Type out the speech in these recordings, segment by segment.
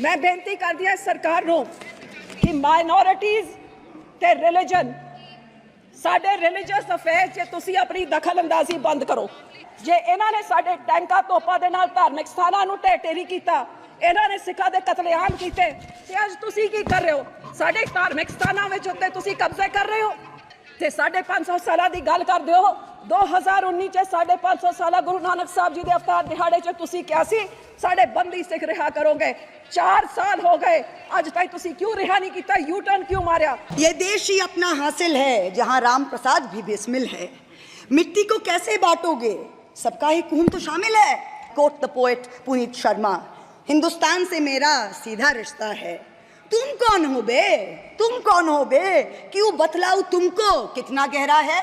ਮੈਂ ਬੇਨਤੀ ਕਰਦੀ ਹਾਂ ਸਰਕਾਰ ਨੂੰ ਕਿ ਮਾਈਨੋਰਿਟੀਜ਼ ਤੇ ਰਿਲੀਜਨ ਸਾਡੇ ਰਿਲੀਜੀਅਸ ਅਫੇਅਰ 'ਚ ਤੁਸੀਂ ਆਪਣੀ ਦਖਲਅੰਦਾਜ਼ੀ ਬੰਦ ਕਰੋ, ਜੇ ਇਹਨਾਂ ਨੇ ਸਾਡੇ ਟੈਂਕਾਂ ਤੋਪਾਂ ਦੇ ਨਾਲ ਧਾਰਮਿਕ ਸਥਾਨਾਂ ਨੂੰ ਢਹਿ ਢੇਰੀ ਕੀਤਾ, ਇਹਨਾਂ ਨੇ ਸਿੱਖਾਂ ਦੇ ਕਤਲੇਆਮ ਕੀਤੇ, ਤੇ ਅੱਜ ਤੁਸੀਂ ਕੀ ਕਰ ਰਹੇ ਹੋ? ਸਾਡੇ ਧਾਰਮਿਕ ਸਥਾਨਾਂ ਵਿੱਚ ਉੱਤੇ ਤੁਸੀਂ ਕਬਜ਼ੇ ਕਰ ਰਹੇ ਹੋ? ਤੇ ਸਾਡੇ 500 ਸਾਲਾਂ ਦੀ ਗੱਲ ਕਰਦੇ ਹੋ 2019 ਚ ਸਾਡੇ 500 ਸਾਲਾ ਗੁਰੂ ਨਾਨਕ ਸਾਹਿਬ ਜੀ ਦੇ ਅਵਤਾਰ ਦਿਹਾੜੇ ਚ ਤੁਸੀਂ ਕਿਹਾ ਸੀ ਸਾਡੇ ਬੰਦੀ ਸਿੱਖ ਰਿਹਾ ਕਰੋਗੇ 4 ਸਾਲ ਹੋ ਗਏ ਅੱਜ ਤੱਕ ਤੁਸੀਂ ਕਿਉਂ ਰਿਹਾ ਨਹੀਂ ਕੀਤਾ ਯੂ ਟਰਨ ਕਿਉਂ ਮਾਰਿਆ ये देश ही अपना हासिल है जहां राम प्रसाद भी बेसमिल है मिट्टी को कैसे बांटोगे सबका ही खून तो शामिल है quote the poet Puneet Sharma Hindustan से मेरा सीधा रिश्ता है तुम कौन हो बे तुम कौन हो बे क्यों बतलाऊ तुमको कितना गहरा है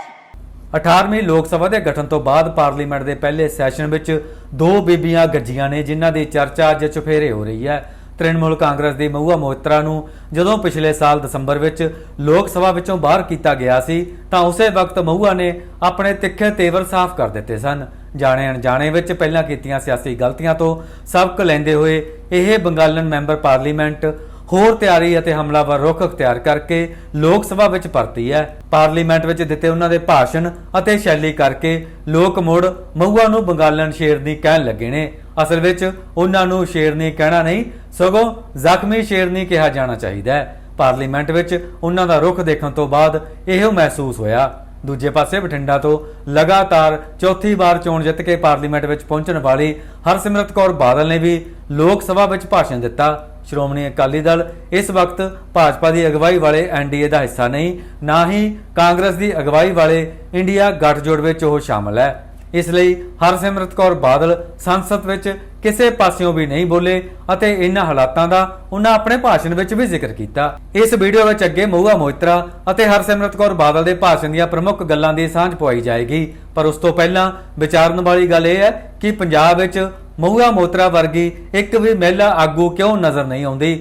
18ਵੀਂ ਲੋਕ ਸਭਾ ਦੇ ਗਠਨ ਤੋਂ ਬਾਅਦ ਪਾਰਲੀਮੈਂਟ ਦੇ ਪਹਿਲੇ ਸੈਸ਼ਨ ਵਿੱਚ ਦੋ ਬੀਬੀਆਂ ਗੱਜੀਆਂ ਨੇ ਜਿਨ੍ਹਾਂ ਦੀ ਚਰਚਾ ਅੱਜ ਚੁਫੇਰੇ ਹੋ ਰਹੀ ਹੈ ਤ੍ਰਿਣਮੂਲ ਕਾਂਗਰਸ ਦੀ ਮਹੂਆ ਮੋਇਤਰਾ ਨੂੰ ਜਦੋਂ ਪਿਛਲੇ ਸਾਲ ਦਸੰਬਰ ਵਿੱਚ ਲੋਕ ਸਭਾ ਵਿੱਚੋਂ ਬਾਹਰ ਕੀਤਾ ਗਿਆ ਸੀ ਤਾਂ ਉਸੇ ਵਕਤ ਮਹੂਆ ਨੇ ਆਪਣੇ ਤਿੱਖੇ ਤੇਵਰ ਸਾਫ਼ ਕਰ ਦਿੱਤੇ ਸਨ ਜਾਣੇ ਅਣਜਾਣੇ ਵਿੱਚ ਪਹਿਲਾਂ ਕੀਤੀਆਂ ਸਿਆਸੀ ਗਲਤੀਆਂ ਤੋਂ ਸਬਕ ਲੈਂਦੇ ਹੋਏ ਇਹ ਬੰਗਾਲਨ ਮੈਂਬਰ ਪਾਰਲੀਮੈਂਟ ਹੋਰ ਤਿਆਰੀ ਅਤੇ ਹਮਲਾਵਰ ਰੁਖ ਅਖਤਿਆਰ ਕਰਕੇ ਲੋਕ ਸਭਾ ਵਿੱਚ ਪਰਤੀ ਹੈ। ਪਾਰਲੀਮੈਂਟ ਵਿੱਚ ਦਿੱਤੇ ਉਹਨਾਂ ਦੇ ਭਾਸ਼ਣ ਅਤੇ ਸ਼ੈਲੀ ਕਰਕੇ ਲੋਕ ਮੁੜ ਮਹੂਆ ਨੂੰ ਬੰਗਾਲਨ ਸ਼ੇਰਨੀ ਕਹਿਣ ਲੱਗੇ ਨੇ। ਅਸਲ ਵਿੱਚ ਉਹਨਾਂ ਨੂੰ ਸ਼ੇਰਨੀ ਕਹਿਣਾ ਨਹੀਂ, ਸਗੋਂ ਜ਼ਖਮੀ ਸ਼ੇਰਨੀ ਕਿਹਾ ਜਾਣਾ ਚਾਹੀਦਾ ਹੈ। ਪਾਰਲੀਮੈਂਟ ਵਿੱਚ ਉਹਨਾਂ ਦਾ ਰੁਖ ਦੇਖਣ ਤੋਂ ਬਾਅਦ ਇਹੋ ਮਹਿਸੂਸ ਹੋਇਆ। ਦੂਜੇ ਪਾਸੇ ਬਠਿੰਡਾ ਤੋਂ ਲਗਾਤਾਰ ਚੌਥੀ ਵਾਰ ਚੋਣ ਜਿੱਤ ਕੇ ਪਾਰਲੀਮੈਂਟ ਵਿੱਚ ਪਹੁੰਚਣ ਵਾਲੀ ਹਰਸਿਮਰਤ ਕੌਰ ਬਾਦਲ ਨੇ ਵੀ ਲੋਕ ਸਭਾ ਵਿੱਚ ਭਾਸ਼ਣ ਦਿੱਤਾ। ਸ਼੍ਰੋਮਣੀ ਅਕਾਲੀ ਦਲ ਇਸ ਵਕਤ ਭਾਜਪਾ ਦੀ ਅਗਵਾਈ ਵਾਲੇ ਐਨਡੀਏ ਦਾ ਹਿੱਸਾ ਨਹੀਂ, ਨਾ ਹੀ ਕਾਂਗਰਸ ਦੀ ਅਗਵਾਈ ਵਾਲੇ ਇੰਡੀਆ ਗੱਠਜੋੜ ਵਿੱਚ ਉਹ ਸ਼ਾਮਲ ਹੈ। ਇਸ ਲਈ ਹਰਸਿਮਰਤ ਕੌਰ ਬਾਦਲ ਸੰਸਦ ਵਿੱਚ ਕਿਸੇ ਪਾਸਿਓਂ ਵੀ ਨਹੀਂ ਬੋਲੇ ਅਤੇ ਇਹਨਾਂ ਹਾਲਾਤਾਂ ਦਾ ਉਹਨਾਂ ਆਪਣੇ ਭਾਸ਼ਣ ਵਿੱਚ ਵੀ ਜ਼ਿਕਰ ਕੀਤਾ। ਇਸ ਵੀਡੀਓ ਵਿੱਚ ਅੱਗੇ ਮਹੂਆ ਮੋਇਤਰਾ ਅਤੇ ਹਰਸਿਮਰਤ ਕੌਰ ਬਾਦਲ ਦੇ ਭਾਸ਼ਣ ਦੀਆਂ ਪ੍ਰਮੁੱਖ ਗੱਲਾਂ ਦੀ ਸਾਂਝ ਪਵਾਈ ਜਾਏਗੀ। ਪਰ ਉਸ ਤੋਂ ਪਹਿਲਾਂ ਵਿਚਾਰਨ ਵਾਲੀ ਗੱਲ ਇਹ ਹੈ ਕਿ ਪੰਜਾਬ ਵਿੱਚ ਮਹੂਆ ਮੋਤਰਾ ਵਰਗੀ ਇੱਕ ਵੀ ਮਹਿਲਾ ਆਗੂ ਕਿਉਂ ਨਜ਼ਰ ਨਹੀਂ ਆਉਂਦੀ?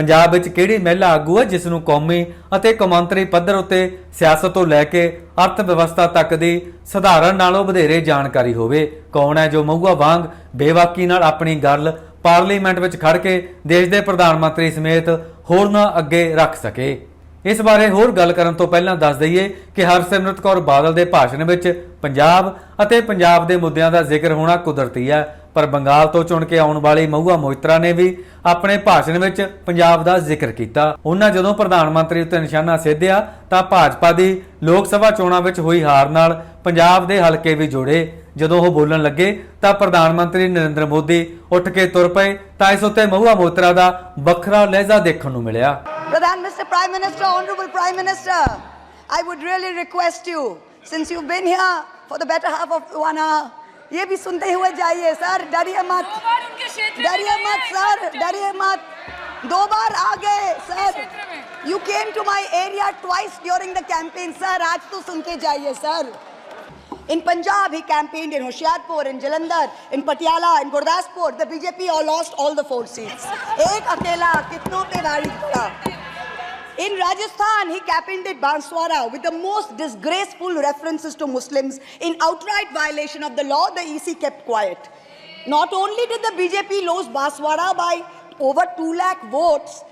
ਪੰਜਾਬ ਵਿੱਚ ਕਿਹੜੀ ਮਹਿਲਾ ਆਗੂ ਹੈ ਜਿਸ ਨੂੰ ਕੌਮੀ ਅਤੇ ਕੌਮਾਂਤਰੀ ਪੱਧਰ ਉੱਤੇ ਸਿਆਸਤ ਤੋਂ ਲੈ ਕੇ ਅਰਥ ਵਿਵਸਥਾ ਤੱਕ ਦੀ ਸਧਾਰਨ ਨਾਲੋਂ ਵਧੇਰੇ ਜਾਣਕਾਰੀ ਹੋਵੇ? ਕੌਣ ਹੈ ਜੋ ਮਹੂਆ ਵਾਂਗ ਬੇਵਾਕੀ ਨਾਲ ਆਪਣੀ ਗੱਲ ਪਾਰਲੀਮੈਂਟ ਵਿੱਚ ਖੜ ਕੇ ਦੇਸ਼ ਦੇ ਪ੍ਰਧਾਨ ਮੰਤਰੀ ਸਮੇਤ ਹੋਰਨਾਂ ਅੱਗੇ ਰੱਖ ਸਕੇ? ਇਸ ਬਾਰੇ ਹੋਰ ਗੱਲ ਕਰਨ ਤੋਂ ਪਹਿਲਾਂ ਦੱਸ ਦਈਏ ਕਿ ਹਰਸਿਮਰਤ ਕੌਰ ਬਾਦਲ ਦੇ ਭਾਸ਼ਣ ਵਿੱਚ ਪੰਜਾਬ ਅਤੇ ਪੰਜਾਬ ਦੇ ਮੁੱਦਿਆਂ ਦਾ ਜ਼ਿਕਰ ਹੋਣਾ ਕੁਦਰਤੀ ਹੈ। ਪਰ ਬੰਗਾਲ ਤੋਂ ਚੁਣ ਕੇ ਆਉਣ ਵਾਲੀ ਮਹੂਆ ਮੋਇਤਰਾ ਨੇ ਵੀ ਆਪਣੇ ਭਾਸ਼ਣ ਵਿੱਚ ਪੰਜਾਬ ਦਾ ਜ਼ਿਕਰ ਕੀਤਾ ਉਹਨਾਂ ਜਦੋਂ ਪ੍ਰਧਾਨ ਮੰਤਰੀ ਉੱਤੇ ਨਿਸ਼ਾਨਾ ਸੇਧਿਆ ਤਾਂ ਭਾਜਪਾ ਦੀ ਲੋਕ ਸਭਾ ਚੋਣਾਂ ਵਿੱਚ ਹੋਈ ਹਾਰ ਨਾਲ ਪੰਜਾਬ ਦੇ ਹਲਕੇ ਵੀ ਜੋੜੇ ਜਦੋਂ ਉਹ ਬੋਲਣ ਲੱਗੇ ਤਾਂ ਪ੍ਰਧਾਨ ਮੰਤਰੀ ਨਰਿੰਦਰ ਮੋਦੀ ਉੱਠ ਕੇ ਤੁਰ ਪਏ ਤਾਂ ਇਸ ਉੱਤੇ ਮਹੂਆ ਮੋਇਤਰਾ ਦਾ ਵੱਖਰਾ ਲਹਿਜ਼ਾ ਦੇਖਣ ਨੂੰ ਮਿਲਿਆ Pradhan Mr. Prime Minister, Honorable Prime Minister, I would really request you, since you've been here for the better half of one hour, ये भी सुनते हुए जाइए सर डरिए मत। दो डरिए मत सर डरिए मत। दो बार आ गए sir. You came to my area twice during the campaign sir आज तो सुन के जाइए sir. In Punjab, he campaigned in Hoshiarpur, in Jalandhar, in Patiala, in Gurdaspur. The BJP all lost all the four seats. एक अकेला कितनों पे भारी पड़ा In Rajasthan, he captained Banswara with the most disgraceful references to Muslims. In outright violation of the law, the EC kept quiet. Not only did the BJP lose Banswara by over 2 lakh votes,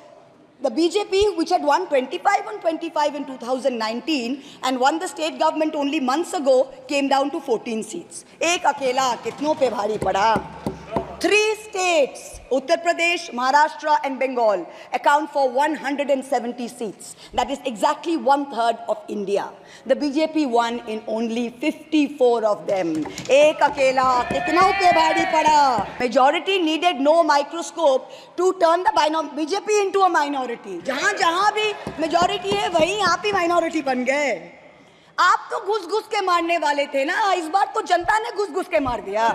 the BJP, which had won 25 and 25 in 2019 and won the state government only months ago, came down to 14 seats. Ek akela kitno pe bhari pada. Three states, Uttar Pradesh, Maharashtra, and Bengal, account for 170 seats. That is exactly one third of India. The BJP won in only 54 of them. एक अकेला कितनों पे भारी पड़ा Majority needed no microscope to turn the BJP into a minority. जहाँ जहाँ भी majority है वहीं आप ही minority बन गए आप तो घुस घुस के मारने वाले थे ना इस बार तो जनता ने घुस घुस के मार दिया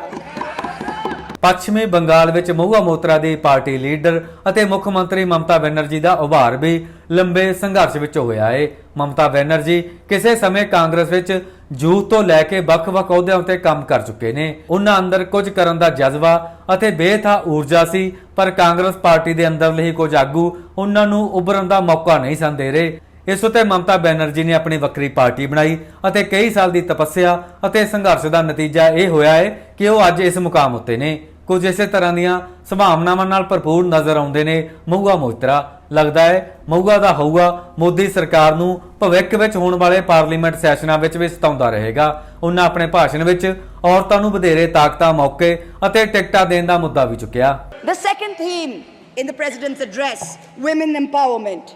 ਪੱਛਮੀ ਬੰਗਾਲ ਵਿੱਚ ਮਹੂਆ ਮੋਤਰਾ ਦੀ ਪਾਰਟੀ ਲੀਡਰ ਅਤੇ ਮੁੱਖ ਮੰਤਰੀ ਮਮਤਾ ਬੈਨਰਜੀ ਦਾ ਉਭਾਰ ਵੀ ਲੰਬੇ ਸੰਘਰਸ਼ ਵਿੱਚ ਹੋਇਆ ਹੈ ਮਮਤਾ ਬੈਨਰਜੀ ਕਿਸੇ ਸਮੇਂ ਕਾਂਗਰਸ ਵਿੱਚ ਯੂਥ ਤੋਂ ਲੈ ਕੇ ਵੱਖ-ਵੱਖ ਅਹੁਦਿਆਂ ਉੱਤੇ ਕੰਮ ਕਰ ਚੁੱਕੇ ਨੇ। ਉਹਨਾਂ ਅੰਦਰ ਕੁਝ ਕਰਨ ਦਾ ਜਜ਼ਬਾ ਅਤੇ ਬੇਥਾ ਊਰਜਾ ਸੀ, ਪਰ ਕਾਂਗਰਸ ਪਾਰਟੀ ਦੇ ਅੰਦਰਲੇ ਹੀ ਕੁਝ ਆਗੂ ਉਹਨਾਂ ਨੂੰ ਉੱਭਰਨ ਦਾ ਮੌਕਾ ਨਹੀਂ ਸਨ ਦੇ ਰਹੇ। ਇਸ ਉਤੇ ਮਮਤਾ ਬੈਨਰਜੀ ਨੇ ਆਪਣੀ ਵੱਖਰੀ ਪਾਰਟੀ ਬਣਾਈ ਅਤੇ ਕਈ ਸਾਲ ਦੀ ਤਪੱਸਿਆ ਅਤੇ ਸੰਘਰਸ਼ ਦਾ ਨਤੀਜਾ ਇਹ ਹੋਇਆ ਹੈ ਕਿ ਉਹ ਅੱਜ ਇਸ ਮੁਕਾਮ ਉੱਤੇ ਨੇ। ਕੁਝ ਇਸੇ ਤਰ੍ਹਾਂ ਦੀਆਂ ਸੰਭਾਵਨਾਵਾਂ ਨਾਲ ਭਰਪੂਰ ਨਜ਼ਰ ਆਉਂਦੇ ਨੇ ਮਹੂਆ ਮੋਇਤਰਾ ਲੱਗਦਾ ਹੈ ਮਹੂਆ ਦਾ ਹੋਊਗਾ ਮੋਦੀ ਸਰਕਾਰ ਨੂੰ ਭਵਿੱਖ ਵਿੱਚ ਹੋਣ ਵਾਲੇ ਪਾਰਲੀਮੈਂਟ ਸੈਸ਼ਨਾਂ ਵਿੱਚ ਵੀ ਸਤਾਉਂਦਾ ਰਹੇਗਾ ਉਹਨਾਂ ਆਪਣੇ ਭਾਸ਼ਣ ਵਿੱਚ ਔਰਤਾਂ ਨੂੰ ਵਧੇਰੇ ਤਾਕਤਾਂ ਮੌਕੇ ਅਤੇ ਟਿਕਟਾਂ ਦੇਣ ਦਾ ਮੁੱਦਾ ਵੀ ਚੁੱਕਿਆ The second theme in the president's address women empowerment.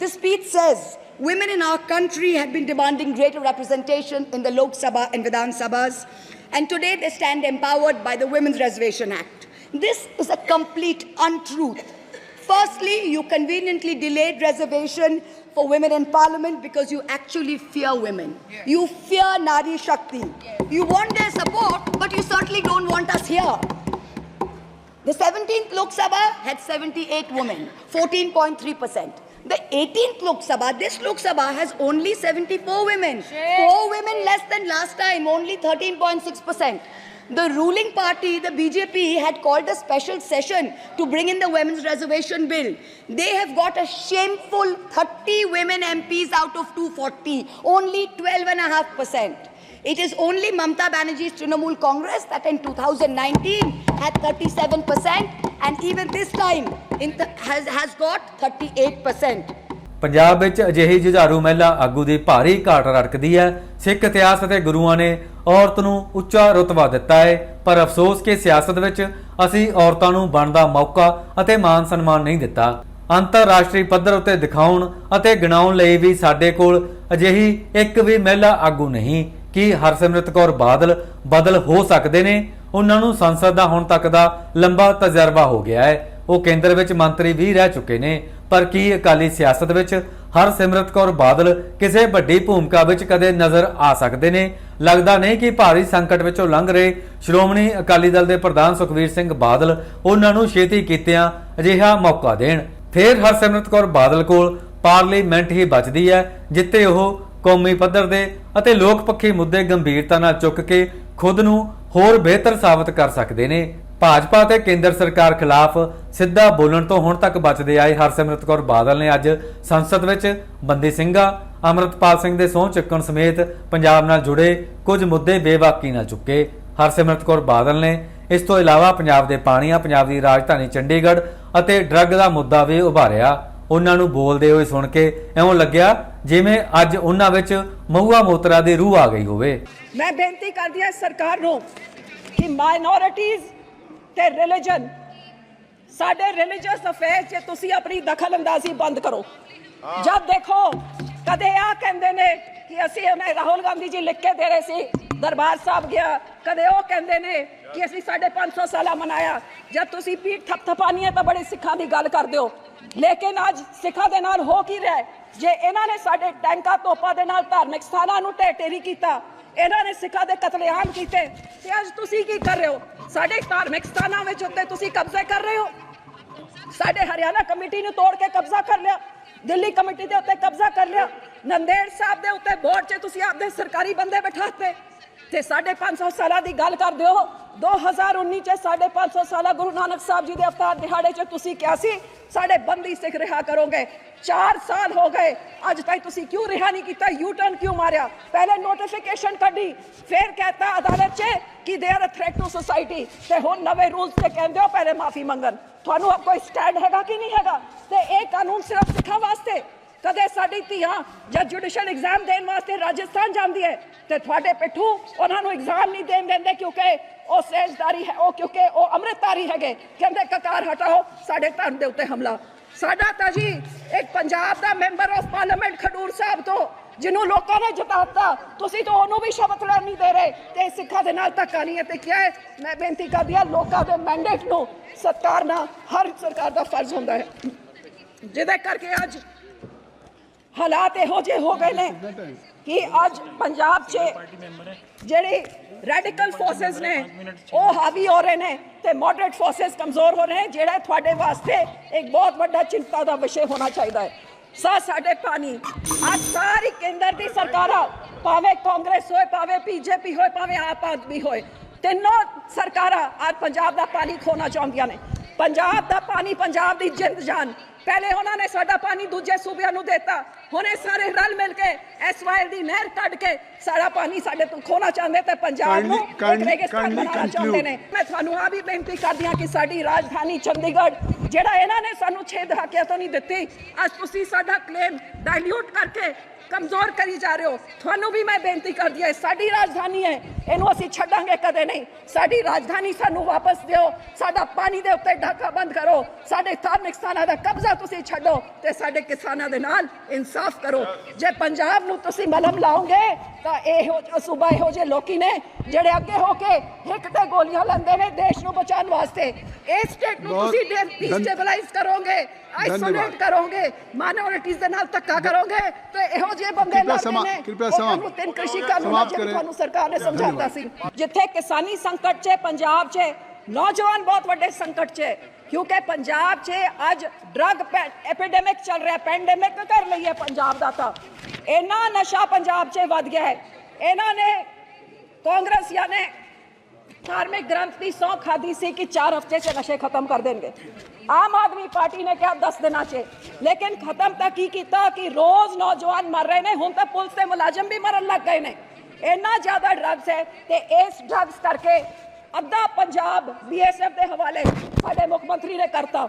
The speech says women in our country have been demanding greater representation in the Lok Sabha and Vidhan Sabhas, and today they stand empowered by the Women's Reservation Act. This is a complete untruth. Firstly, you conveniently delayed reservation for women in parliament because you actually fear women. You fear Nari Shakti. You want their support, but you certainly don't want us here. The 17th Lok Sabha had 78 women, 14.3%. The 18th Lok Sabha, this Lok Sabha has only 74 women. Four women less than last time, only 13.6%. The ruling party, the BJP, had called a special session to bring in the women's reservation bill. They have got a shameful 30 women MPs out of 240, only 12.5%. It is only Mamta Banerjee's Trinamool Congress that in 2019 had 37%, and even this time in the, has, has got 38%. Punjab ਵਿੱਚ ਅਜਿਹੀ ਜੁਝਾਰੂ ਮਹਿਲਾ ਆਗੂ ਦੀ ਭਾਰੀ ਘਾਟ ਰੜਕਦੀ ਹੈ। ਸਿੱਖ ਇਤਿਹਾਸ ਅਤੇ ਗੁਰੂਆਂ ਨੇ ਔਰਤ ਨੂੰ ਉੱਚਾ ਰੁਤਬਾ ਦਿੱਤਾ ਹੈ। ਪਰ ਅਫਸੋਸ ਕਿ ਸਿਆਸਤ ਵਿੱਚ ਅਸੀਂ ਔਰਤਾਂ ਨੂੰ ਬਣਦਾ ਮੌਕਾ ਅਤੇ ਮਾਨ ਸਨਮਾਨ ਨਹੀਂ ਦਿੱਤਾ। ਅੰਤਰਰਾਸ਼ਟਰੀ ਪੱਧਰ ਉੱਤੇ ਦਿਖਾਉਣ ਅਤੇ ਗਿਣਾਉਣ ਲਈ ਵੀ ਸਾਡੇ ਕੋਲ ਅਜਿਹੀ ਇੱਕ ਵੀ ਮਹਿਲਾ ਆਗੂ ਨਹੀਂ। ਕਿ ਹਰਸਿਮਰਤ ਕੌਰ ਬਾਦਲ ਬਦਲ ਹੋ ਸਕਦੇ ਨੇ? ਉਹਨਾਂ ਨੂੰ ਸੰਸਦ ਦਾ ਹੁਣ ਤੱਕ ਦਾ ਲੰਬਾ ਤਜਰਬਾ ਹੋ ਗਿਆ ਹੈ। ਉਹ ਕੇਂਦਰ ਵਿੱਚ ਮੰਤਰੀ ਵੀ ਰਹਿ ਚੁੱਕੇ ਨੇ। ਪਰ ਕੀ ਅਕਾਲੀ ਸਿਆਸਤ ਵਿੱਚ ਹਰਸਿਮਰਤ ਕੌਰ ਬਾਦਲ ਕਿਸੇ ਵੱਡੀ ਭੂਮਿਕਾ ਵਿੱਚ ਕਦੇ ਨਜ਼ਰ ਆ ਸਕਦੇ ਨੇ? ਲੱਗਦਾ ਨਹੀਂ ਕਿ ਭਾਰੀ ਸੰਕਟ ਵਿੱਚੋਂ ਲੰਘ ਰਹੇ ਸ਼੍ਰੋਮਣੀ ਅਕਾਲੀ ਦਲ ਦੇ ਪ੍ਰਧਾਨ ਸੁਖਵੀਰ ਸਿੰਘ ਬਾਦਲ ਉਹਨਾਂ ਨੂੰ ਛੇਤੀ ਕੀਤਿਆਂ ਅਜਿਹਾ ਮੌਕਾ ਦੇਣ। ਫੇਰ ਹਰਸਿਮਰਤ ਕੌਰ ਬਾਦਲ ਕੋਲ ਪਾਰਲੀਮੈਂਟ ਹੀ ਬਚਦੀ ਹੈ, ਜਿੱਥੇ ਉਹ ਕੌਮੀ ਪੱਧਰ ਦੇ ਅਤੇ ਲੋਕ ਪੱਖੀ ਮੁੱਦੇ ਗੰਭੀਰਤਾ ਨਾਲ ਚੁੱਕ ਕੇ ਖੁਦ ਨੂੰ ਹੋਰ ਬਿਹਤਰ ਸਾਬਤ ਕਰ ਸਕਦੇ ਨੇ। ਭਾਜਪਾ ਤੇ ਕੇਂਦਰ ਸਰਕਾਰ ਖਿਲਾਫ ਸਿੱਧਾ ਬੋਲਣ ਤੋਂ ਹੁਣ ਤੱਕ ਬਚਦੇ ਆਏ ਹਰਸਿਮਰਤ ਕੌਰ ਬਾਦਲ ਨੇ ਅੱਜ ਸੰਸਦ ਵਿੱਚ ਬੰਦੀ ਸਿੰਘਾ, ਅਮਰਤਪਾਲ ਸਿੰਘ ਦੇ ਸਹੁੰ ਚੱਕਣ ਸਮੇਤ ਪੰਜਾਬ ਨਾਲ ਜੁੜੇ ਕੁਝ ਮੁੱਦੇ ਬੇਬਾਕੀ ਨਾਲ ਚੁੱਕੇ। ਹਰਸਿਮਰਤ ਕੌਰ ਬਾਦਲ ਨੇ ਇਸ ਤੋਂ ਇਲਾਵਾ ਪੰਜਾਬ ਦੇ ਪਾਣੀਆਂ, ਪੰਜਾਬ ਦੀ ਰਾਜਧਾਨੀ ਚੰਡੀਗੜ੍ਹ ਅਤੇ ਡਰੱਗ ਦਾ ਮੁੱਦਾ ਵੀ ਉਭਾਰਿਆ। ਉਹਨਾਂ ਨੂੰ ਬੋਲਦੇ ਹੋਏ ਸੁਣ ਕੇ ਐਉਂ ਲੱਗਿਆ ਜਿਵੇਂ ਅੱਜ ਉਹਨਾਂ ਵਿੱਚ ਮਹੂਆ ਮੋਤਰਾ ਦੀ ਰੂਹ ਆ ਗਈ ਹੋਵੇ। ਮੈਂ ਬੇਨਤੀ ਕਰਦੀ ਹਾਂ ਸਰਕਾਰ ਨੂੰ ਕਿ ਮਾਈਨੋਰਿਟੀਜ਼ ਤੇ ਰਿਲੀਜਨ ਸਾਡੇ ਰਿਲੀਜੀਅਸ ਅਫੇਅਰ 'ਚ ਤੁਸੀਂ ਆਪਣੀ ਦਖਲਅੰਦਾਜ਼ੀ ਬੰਦ ਕਰੋ। ਜਦ ਦੇਖੋ ਕਦੇ ਆ ਕਹਿੰਦੇ ਨੇ ਕਿ ਅਸੀਂ ਉਹਨੇ ਰਾਹੁਲ ਗਾਂਧੀ ਜੀ ਲਿਖ ਕੇ ਦੇ ਰਹੇ ਸੀ ਦਰਬਾਰ ਸਾਹਿਬ ਗਿਆ ਕਦੇ ਉਹ ਕਹਿੰਦੇ ਨੇ ਕਿ ਅਸੀਂ ਸਾਡੇ 500 ਸਾਲਾ ਮਨਾਇਆ। ਜਦ ਤੁਸੀਂ ਪੀਠ ਥਪਥਪਾਨੀ ਹੈ ਤਾਂ ਬੜੇ ਸਿੱਖਾਂ ਦੀ ਗੱਲ ਕਰਦੇ ਹੋ। ਲੇਕਿਨ ਅੱਜ ਸਿੱਖਾਂ ਦੇ ਨਾਲ ਹੋ ਕੀ ਰਿਹਾ? ਜੇ ਇਹਨਾਂ ਨੇ ਸਾਡੇ ਟੈਂਕਾਂ ਤੋਪਾਂ ਦੇ ਨਾਲ ਧਾਰਮਿਕ ਸਥਾਨਾਂ ਨੂੰ ਢਹਿ ਢੇਰੀ ਕੀਤਾ ਇਹਨਾਂ ਨੇ ਸਿੱਖਾਂ ਦੇ ਕਤਲੇਆਮ ਕੀਤੇ। ਤੇ ਅੱਜ ਤੁਸੀਂ ਕੀ ਕਰ ਰਹੇ ਹੋ? ਸਾਡੇ ਧਾਰਮਿਕ ਸਥਾਨਾਂ ਵਿੱਚ ਉੱਤੇ ਤੁਸੀਂ ਕਬਜ਼ੇ ਕਰ ਰਹੇ ਹੋ। ਸਾਡੇ ਹਰਿਆਣਾ ਕਮੇਟੀ ਨੂੰ ਤੋੜ ਕੇ ਕਬਜ਼ਾ ਕਰ ਲਿਆ। ਦਿੱਲੀ ਕਮੇਟੀ ਦੇ ਉੱਤੇ ਕਬਜ਼ਾ ਕਰ ਲਿਆ। ਨੰਦੇੜ ਸਾਹਿਬ ਦੇ ਉੱਤੇ ਬੋਰਡ 'ਚ ਤੁਸੀਂ ਆਪਦੇ ਸਰਕਾਰੀ ਬੰਦੇ ਬਿਠਾਤੇ। ਤੇ ਸਾਡੇ 500 ਸਾਲਾਂ ਦੀ ਗੱਲ ਕਰਦੇ ਹੋ। 2019 ਚ ਸਾਡੇ 500 ਸਾਲਾ ਗੁਰੂ ਨਾਨਕ ਸਾਹਿਬ ਜੀ ਦੇ ਅਵਤਾਰ ਦਿਹਾੜੇ 'ਚ ਤੁਸੀਂ ਕਿਹਾ ਸੀ, ਸਾਡੇ ਬੰਦੀ ਸਿੱਖ ਰਿਹਾ ਕਰੋਗੇ। 4 ਸਾਲ ਹੋ ਗਏ, ਅੱਜ ਤਾਈਂ ਤੁਸੀਂ ਕਿਉਂ ਰਿਹਾ ਨਹੀਂ ਕੀਤਾ? ਯੂ ਟਰਨ ਕਿਉਂ ਮਾਰਿਆ? ਪਹਿਲੇ ਨੋਟੀਫਿਕੇਸ਼ਨ ਕੱਢੀ, ਫਿਰ ਕਹਤਾ ਅਦਾਲਤ 'ਚ ਕਿ they are a threat to society ਤੇ ਹੁਣ ਨਵੇਂ ਰੂਲਸ ਤੇ ਕਹਿੰਦੇ ਹੋ ਪਹਿਲੇ ਮਾਫੀ ਮੰਗਣ। ਤੁਹਾਨੂੰ ਆਪ ਕੋਈ ਸਟੈਂਡ ਹੈਗਾ ਕਿ ਨਹੀਂ ਹੈਗਾ? ਤੇ ਇਹ ਕਾਨੂੰਨ ਸਿਰਫ ਸਿੱਖਾਂ ਵਾਸਤੇ ਕਦੇ ਸਾਡੀ ਧੀਆਂ ਜਦ ਜੁਡੀਸ਼ੀਅਲ ਐਗਜ਼ਾਮ ਦੇਣ ਵਾਸਤੇ ਰਾਜਸਥਾਨ ਜਾਂਦੀ ਹੈ ਤੇ ਤੁਹਾਡੇ ਪਿੱਠੂ ਉਹਨਾਂ ਨੂੰ ਐਗਜ਼ਾਮ ਨਹੀਂ ਦੇਣ ਦਿੰਦੇ ਕਿਉਂਕਿ ਉਹ ਸੇਜਦਾਰੀ ਹੈ, ਉਹ ਕਿਉਂਕਿ ਉਹ ਅੰਮ੍ਰਿਤਧਾਰੀ ਹੈਗੇ। ਕਹਿੰਦੇ, ਕਕਾਰ ਹਟਾਓ, ਸਾਡੇ ਧਰਮ ਦੇ ਉੱਤੇ ਹਮਲਾ। ਸਾਡਾ ਤਾਂ ਜੀ ਇੱਕ ਪੰਜਾਬ ਦਾ member of parliament Khadoor Sahib ਤੋਂ, ਜਿਹਨੂੰ ਲੋਕਾਂ ਨੇ ਜਿਤਾਤਾ। ਤੁਸੀਂ ਤਾਂ ਉਹਨੂੰ ਵੀ ਸ਼ਬਦ ਲੈਣ ਨਹੀਂ ਦੇ ਰਹੇ। ਤੇ ਸਿੱਖਾਂ ਦੇ ਨਾਲ ਧੱਕਾ ਨਹੀਂ ਹੈ ਤੇ ਕਿਹਾ ਮੈਂ ਬੇਨਤੀ ਕਰਦੀ ਹਾਂ, ਲੋਕਾਂ ਦੇ ਮੈਂਡੇਟ ਨੂੰ ਸਤਿਕਾਰਨਾ ਹਰ ਸਰਕਾਰ ਦਾ ਫਰਜ਼ ਹੁੰਦਾ ਹੈ। ਜਿਹਦੇ ਕਰਕੇ ਅੱਜ ਹਾਲਾਤ ਇਹੋ ਜਿਹੇ ਹੋ ਗਏ ਨੇ ਕਿ ਅੱਜ ਪੰਜਾਬ 'ਚ ਜਿਹੜੇ ਰੈਡੀਕਲ ਫੋਰਸਸ ਨੇ, ਉਹ ਹਾਵੀ ਹੋ ਰਹੇ ਨੇ ਤੇ ਮੋਡਰੇਟ ਫੋਰਸਸ ਕਮਜ਼ੋਰ ਹੋ ਰਹੇ ਨੇ, ਜਿਹੜਾ ਤੁਹਾਡੇ ਵਾਸਤੇ ਇੱਕ ਬਹੁਤ ਵੱਡਾ ਚਿੰਤਾ ਦਾ ਵਿਸ਼ੇ ਹੋਣਾ ਚਾਹੀਦਾ ਹੈ। ਸਾ ਸਾਡੇ ਪਾਣੀ, ਅੱਜ ਸਾਰੀ ਕੇਂਦਰ ਦੀ ਸਰਕਾਰਾਂ, ਭਾਵੇਂ ਕਾਂਗਰਸ ਹੋਏ, ਭਾਵੇਂ ਬੀਜੇਪੀ ਹੋਏ, ਭਾਵੇਂ ਆਪ ਆਦਮੀ ਹੋਏ, ਤਿੰਨੋਂ ਸਰਕਾਰਾਂ ਅੱਜ ਪੰਜਾਬ ਦਾ ਪਾਣੀ ਖੋਣਾ ਚਾਹੁੰਦੀਆਂ ਨੇ। ਪੰਜਾਬ ਦਾ ਪਾਣੀ ਪੰਜਾਬ ਦੀ ਜਿੰਦ ਜਾਨ। ਪਹਿਲੇ ਉਹਨਾਂ ਨੇ ਸਾਡਾ ਪਾਣੀ ਦੂਜੇ ਸੂਬਿਆਂ ਨੂੰ ਦਿੱਤਾ। ਹੁਣ ਇਹ ਸਾਰੇ ਰਲ ਮਿਲ ਕੇ ਐਸਵਾਈਐਲ ਦੀ ਨਹਿਰ ਕੱਢ ਕੇ ਸਾਡਾ ਪਾਣੀ ਸਾਡੇ ਤੋਂ ਖੋਣਾ ਚਾਹੁੰਦੇ ਤੇ ਪੰਜਾਬ ਨੂੰ ਰੇਗਿਸਤਾਨ ਬਣਾਉਣਾ. ਚਾਹੁੰਦੇ ਨੇ। ਮੈਂ ਤੁਹਾਨੂੰ ਆ ਵੀ ਬੇਨਤੀ ਕਰਦੀ ਹਾਂ ਕਿ ਸਾਡੀ ਰਾਜਧਾਨੀ ਚੰਡੀਗੜ੍ਹ ਜਿਹੜਾ ਇਹਨਾਂ ਨੇ ਸਾਨੂੰ 6 ਦਹਾਕਿਆਂ ਤੋਂ ਨਹੀਂ ਦਿੱਤੀ ਅੱਜ ਤੁਸੀਂ ਸਾਡਾ ਕਲੇਮ ਡਾਇਲਿਊਟ ਕਰਕੇ ਕਮਜ਼ੋਰ ਕਰੀ ਜਾ ਰਹੇ ਹੋ। ਤੁਹਾਨੂੰ ਵੀ ਮੈਂ ਬੇਨਤੀ ਕਰਦੀ ਹਾਂ ਸਾਡੀ ਰਾਜਧਾਨੀ ਹੈ। ਇਹਨੂੰ ਅਸੀਂ ਛੱਡਾਂਗੇ ਕਦੇ ਨਹੀਂ। ਸਾਡੀ ਰਾਜਧਾਨੀ ਸਾਨੂੰ ਵਾਪਸ ਦਿਓ। ਸਾਡਾ ਪਾਣੀ ਦੇ ਉੱਤੇ ਢਾਕਾ ਬੰਦ ਕਰੋ। ਸਾਡੇ ਧਾਰਮਿਕ ਸਥਾਨਾਂ ਦਾ ਕਬਜ਼ਾ ਤੁਸੀਂ ਛੱਡੋ ਤੇ ਸਾਡੇ ਕਿਸਾਨਾਂ ਦੇ ਨਾਲ ਇਨਸਾਫ ਕਰੋ। ਜੇ ਪੰਜਾਬ ਨੂੰ ਤੁਸੀਂ ਮਲਮ ਲਾਓਗੇ ਤਾਂ ਇਹੋ ਸੂਬਾ ਇਹੋ ਜਿਹੇ ਲੋਕੀ ਨੇ ਜਿਹੜੇ ਅੱਗੇ ਹੋ ਕੇ ਹਿੱਕ ਤੇ ਗੋਲੀਆਂ ਲੈਂਦੇ ਨੇ ਦੇਸ਼ ਨੂੰ ਬਚਾਉਣ ਵਾਸਤੇ। ਇਸ ਸਟੇਟ ਨੂੰ ਤੁਸੀਂ ਡਿਸਟੇਬਲਾਈਜ਼ ਕਰੋਗੇ ਆਈਸੋਲੇਟ। ਕਰੋਗੇ ਮਾਈਨੋਰਿਟੀਜ਼ ਦੇ ਨਾਲ ਧੱਕਾ ਕਰੋਗੇ ਤੇ ਇਹੋ ਜਿਹੇ ਬੰਦੇ ਕਿਰਪਾ ਲੱਗਦੇ ਸਮਾ- ਨੇ ਕਿਰਪਾ ਉਹਨਾਂ ਸਮਾ- ਨੂੰ ਤਿੰਨ ਕ੍ਰਿਸ਼ੀ ਕਾਨੂੰਨ ਸਮਾਪਤ ਜਿਹੜੇ ਕरें। ਤੁਹਾਨੂੰ ਸਰਕਾਰ ਨੇ ਸਮਝਾਤਾ ਸੀ। ਜਿੱਥੇ ਕਿਸਾਨੀ ਸੰਕਟ 'ਚ ਪੰਜਾਬ 'ਚ ਨੌਜਵਾਨ ਬਹੁਤ ਵੱਡੇ ਸੰਕਟ 'ਚ ਕਿਉਂਕਿ ਪੰਜਾਬ 'ਚ ਅੱਜ ਡਰਗ ਐਪੀਡੈਮਿਕ ਚੱਲ ਰਿਹਾ ਪੈਂਡੇਮਿਕ ਕਰ ਲਈ ਹੈ ਪੰਜਾਬ ਦਾ ਤਾਂ। ਇੰਨਾ ਨਸ਼ਾ ਪੰਜਾਬ 'ਚ ਵੱਧ ਗਿਆ ਹੈ। ਇਹਨਾਂ ਨੇ ਕਾਂਗਰਸ ਨੇ ਧਾਰਮਿਕ ਗ੍ਰੰਥ ਦੀ ਸੌ ਖਾਦੀ ਸੀ ਕਿ 4 ਹਫ਼ਤੇ 'ਚ ਨਸ਼ੇ ਖਤਮ ਕਰ ਦੇਣਗੇ। ਆਮ ਆਦਮੀ ਪਾਰਟੀ ਨੇ ਕਿਹਾ 10 ਦਿਨਾਂ 'ਚ ਲੇਕਿਨ ਖਤਮ ਤਾਂ ਕੀ ਕੀਤਾ ਕਿ ਰੋਜ਼ ਨੌਜਵਾਨ ਮਰ ਰਹੇ ਨੇ, ਹੁਣ ਤਾਂ ਪੁਲਿਸ ਦੇ ਮੁਲਾਜ਼ਮ ਵੀ ਮਰਨ ਲੱਗ ਗਏ ਨੇ। ਇੰਨਾ ਜ਼ਿਆਦਾ ਡਰੱਗਸ ਹੈ ਤੇ ਇਸ ਡਰੱਗਸ ਕਰਕੇ ਅੱਧਾ ਪੰਜਾਬ ਬੀਐਸਐਫ ਦੇ ਹਵਾਲੇ ਸਾਡੇ ਮੁੱਖ ਮੰਤਰੀ ਨੇ ਕਰਤਾ।